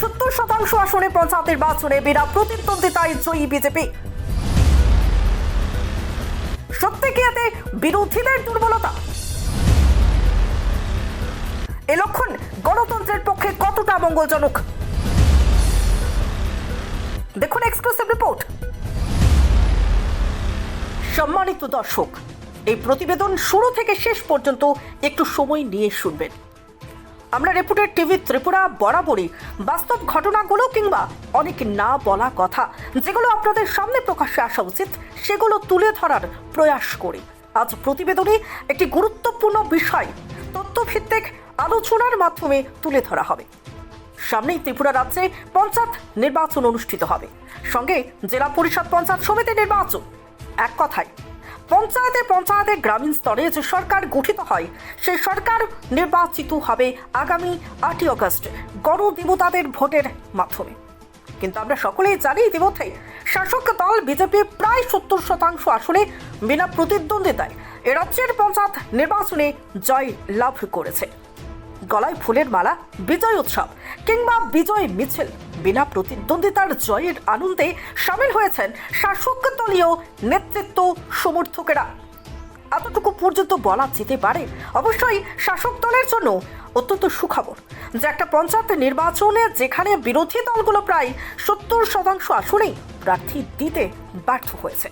সত্তর শতাংশ আসনে পঞ্চায়েত নির্বাচনে বিনা প্রতিদ্বন্দ্বিতায় জয়ী বিজেপি। সত্যি কি এতে বিরোধীদের দুর্বলতা? এ লক্ষণ গণতন্ত্রের পক্ষে কতটা মঙ্গলজনক? দেখুন এক্সক্লুসিভ রিপোর্ট সম্মানিত দর্শক, এই প্রতিবেদন শুরু থেকে শেষ পর্যন্ত একটু সময় নিয়ে শুনবেন। আমরা রিপোর্টের টিভি ত্রিপুরা বরাবরই বাস্তব ঘটনাগুলো কিংবা অনেক না বলা কথা, যেগুলো আপনাদের সামনে প্রকাশ্যে আসা উচিত, সেগুলো তুলে ধরার প্রয়াস করি। আজ প্রতিবেদনে একটি গুরুত্বপূর্ণ বিষয়, তথ্যভিত্তিক আলোচনার মাধ্যমে তুলে ধরা হবে। সামনেই ত্রিপুরা রাজ্যে পঞ্চায়েত নির্বাচন অনুষ্ঠিত হবে। সঙ্গে জেলা পরিষদ পঞ্চায়েত সমিতি নির্বাচন। এক কথায় পঞ্চায়েতে পঞ্চায়েতে গ্রামীণ স্তরে যে সরকার গঠিত হয়, সেই সরকার নির্বাচিত হবে আগামী আটই আগস্ট গণদেবতাদের ভোটের মাধ্যমে। কিন্তু আমরা সকলেই জানি ইতিমধ্যে শাসক দল বিজেপি প্রায় সত্তর শতাংশ আসলে বিনা প্রতিদ্বন্দ্বিতায় এ রাজ্যের পঞ্চায়েত নির্বাচনে জয় লাভ করেছে। গলায় ফুলের মালা, বিজয় উৎসব কিংবা বিজয় মিছিল। বিনা প্রতিদ্বন্দ্বিতার জয়ের আনন্দে সামিল হয়েছেন শাসক দলীয় নেতৃত্ব সমর্থকেরা। এতটুকু পর্যন্ত বলা যেতে পারে, অবশ্যই শাসক দলের জন্য অত্যন্ত সুখবর যে একটা পঞ্চায়েত নির্বাচনে যেখানে বিরোধী দলগুলো প্রায় সত্তর শতাংশ আসনেই প্রার্থী দিতে ব্যর্থ হয়েছে।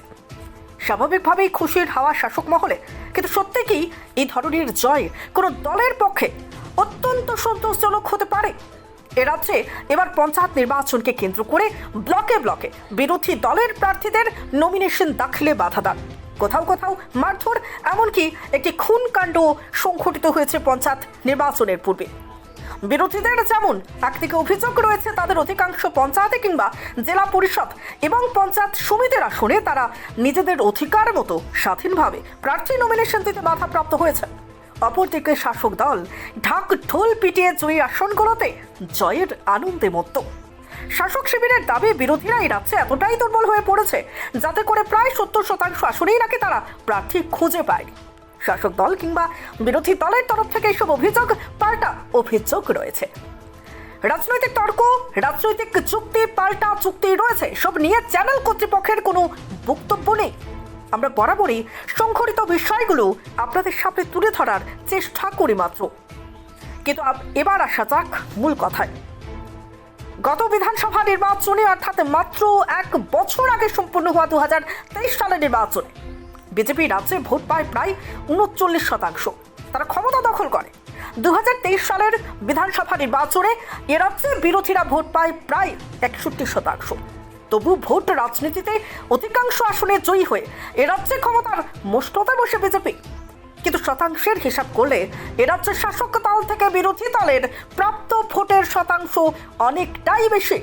স্বাভাবিকভাবেই খুশির হাওয়া শাসক মহলে, কিন্তু সত্যি কি এই ধরনের জয় কোনো দলের পক্ষে অত্যন্ত সন্তোষজনক হতে পারে। এ রাজ্যে এবার পঞ্চায়েত নির্বাচনকে কেন্দ্র করে ব্লকে ব্লকে বিরোধী দলের প্রার্থীদের নমিনেশন দাখিলে বাধা দান। কোথাও কোথাও মারধর, এমনকি একটি খুন কাণ্ড সংঘটিত হয়েছে পঞ্চায়েত নির্বাচনের পূর্বে। বিরোধীদের যেমন একদিকে অভিযোগ রয়েছে তাদের অধিকাংশ পঞ্চায়েতে কিংবা জেলা পরিষদ এবং পঞ্চায়েত সমিতির আসনে তারা নিজেদের অধিকার মতো স্বাধীনভাবে প্রার্থী নমিনেশন দিতে বাধাপ্রাপ্ত হয়েছে। অপরদিকে শাসক দল ঢাক ঢোল পিটিয়ে জয়ী আসনগুলোতে জয়ের আনন্দে মত্ত। শাসক শিবিরের দাবি, বিরোধীরা এই রাজ্যে এতটাই দুর্বল হয়ে পড়েছে যাতে করে প্রায় সত্তর শতাংশ আসনেই নাকি তারা প্রার্থী খুঁজে পায় শাসক দল কিংবা বিরোধী দলের তরফ থেকে এসব অভিযোগ পাল্টা অভিযোগ রয়েছে। রাজনৈতিক তর্ক, রাজনৈতিক চুক্তি, পাল্টা চুক্তি রয়েছে সব নিয়ে চ্যানেল কর্তৃপক্ষের কোনো বক্তব্য নেই। আমরা বরাবরই সংঘটিত বিষয়গুলো আপনাদের সামনে তুলে ধরার চেষ্টা করি মাত্র। কিন্তু এবার আসা যাক মূল কথায়। গত বিধানসভা নির্বাচনে অর্থাৎ মাত্র এক বছর আগে সম্পূর্ণ হওয়া দু হাজার তেইশ সালের নির্বাচনে বিজেপি রাজ্যে ভোট পায় প্রায় উনচল্লিশ শতাংশ। তারা ক্ষমতা দখল করে। দু হাজার তেইশ সালের বিধানসভা নির্বাচনে এ রাজ্যে বিরোধীরা ভোট পায় প্রায় একষট্টি শতাংশ। তবু ভোট রাজনীতিতে অধিকাংশ আসনে জয়ী হয়ে এ রাজ্যে ক্ষমতার মস্ততায় বসে বিজেপি। কিন্তু শতাংশের হিসাব করলে এ রাজ্যের শাসক দল থেকে বিরোধী দলের প্রাপ্ত ভোটের শতাংশ অনেকটাই বেশি।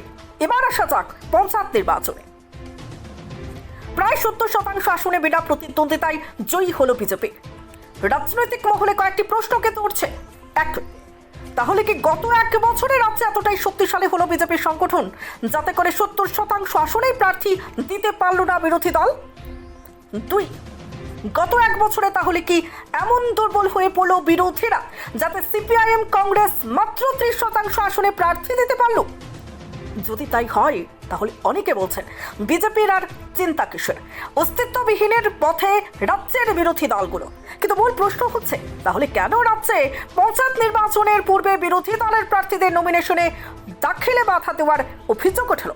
এবার আসা যাক পঞ্চায়েত নির্বাচনে। প্রায় সত্তর শতাংশ আসনে বিনা প্রতিদ্বন্দ্বিতায় জয়ী হলো বিজেপি। রাজনৈতিক মহলে কয়েকটি প্রশ্নকে তুলছে। এক তাহলে কি গত এক বছরে রাজ্যে এতটাই শক্তিশালী হলো বিজেপির সংগঠন? যাতে করে সত্তর শতাংশ আসনেই প্রার্থী দিতে পারল না বিরোধী দল? দুই, গত এক বছরে তাহলে কি এমন দুর্বল হয়ে পড়ল বিরোধীরা, যাতে সিপিআইএম কংগ্রেস মাত্র ত্রিশ শতাংশ আসনে প্রার্থী দিতে পারল? যদি তাই হয়, তাহলে অনেকে বলছেন বিজেপির আর চিন্তা কিসের? অস্তিত্ববিহীনের পথে রাজ্যের বিরোধী দলগুলো। কিন্তু মূল প্রশ্ন হচ্ছে, তাহলে কেন রাজ্যে পঞ্চায়েত নির্বাচনের পূর্বে বিরোধী দলের প্রার্থীদের নমিনেশনে দাখিলে বাধা দেওয়ার অভিযোগ উঠল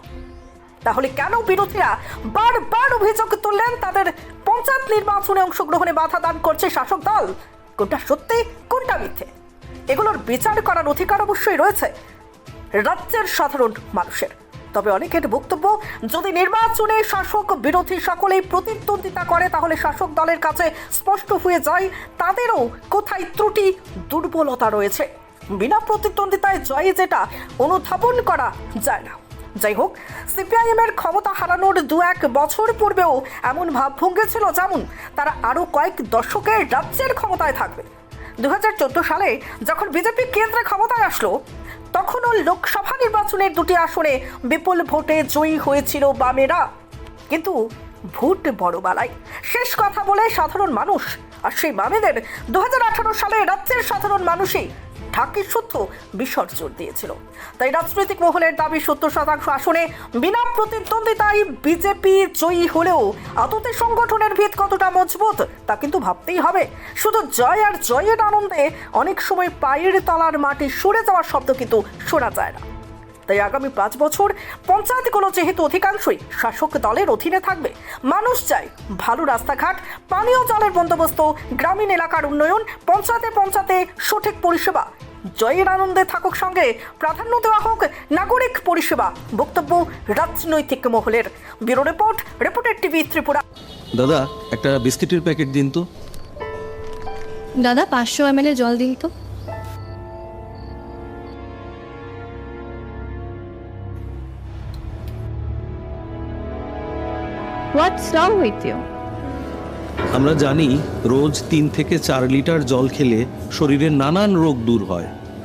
তাহলে কেন বিরোধীরা বারবার অভিযোগ তুললেন তাদের পঞ্চায়েত নির্বাচনে অংশগ্রহণে বাধা দান করছে শাসক দল? কোনটা সত্যি, কোনটা মিথ্যে? এগুলোর বিচার করার অধিকার অবশ্যই রয়েছে। রাজ্যের সাধারণ মানুষের। তবে অনেকের বক্তব্য, যদি নির্বাচনে শাসক বিরোধী সকলেই প্রতিদ্বন্দ্বিতা করে, তাহলে শাসক দলের কাছে স্পষ্ট হয়ে যায়, তাদেরও কোথায় ত্রুটি, দুর্বলতা রয়েছে। বিনা প্রতিদ্বন্দ্বিতায় জয়ে যেটা, অনুধাবন করা যায় না। যাই হোক সিপিআইএম এর ক্ষমতা হারানোর দু এক বছর পূর্বেও এমন ভাবভঙ্গি ছিল যেমন, তারা আরও কয়েক দশকের রাজ্যের ক্ষমতায় থাকবে। দু হাজার চোদ্দ সালে যখন বিজেপি কেন্দ্রে ক্ষমতায় আসলো তখনও লোকসভা নির্বাচনের দুটি আসনে বিপুল ভোটে জয়ী হয়েছিল বামেরা। কিন্তু ভোট বড় বালাই শেষ কথা বলে সাধারণ মানুষ। আর সেই বামেদের দু হাজার আঠারো সালে রাজ্যের সাধারণ মানুষই ঢাকি শুদ্ধ বিসর্জন দিয়েছিল। তাই রাজনৈতিক মহলের দাবি, সত্তর শতাংশ আসনে বিনা প্রতিদ্বন্দ্বিতায় বিজেপি জয়ী হলেও আদতে সংগঠনের ভিত কতটা মজবুত, তা কিন্তু ভাবতেই হবে। শুধু জয় আর জয়ের আনন্দে অনেক সময় পায়ের তলার মাটি সরে যাওয়ার শব্দ কিন্তু শোনা যায় না। তাই আগামী পাঁচ বছর পঞ্চায়েতগুলো যেহেতু অধিকাংশই শাসক দলের অধীনে থাকবে, মানুষ চায় ভালো রাস্তাঘাট, পানীয় জলের বন্দোবস্ত, গ্রামীণ এলাকার উন্নয়ন, পঞ্চায়েতে পঞ্চায়েতে সঠিক পরিষেবা জয়ের আনন্দে থাকুক সঙ্গে প্রাধান্য দেওয়া হোক নাগরিক পরিষেবা। বক্তব্য রাজনৈতিক মহলের। ব্যুরো রিপোর্ট রিপোর্টের টিভি ত্রিপুরা। দাদা একটা বিস্কিটের প্যাকেট দিন তো। দাদা পাঁচশো এম জল দিন তো। হোয়াটস রং উইথ ইউ আমরা জানি রোজ তিন থেকে চার লিটার জল খেলে শরীরের নানান রোগ দূর হয়।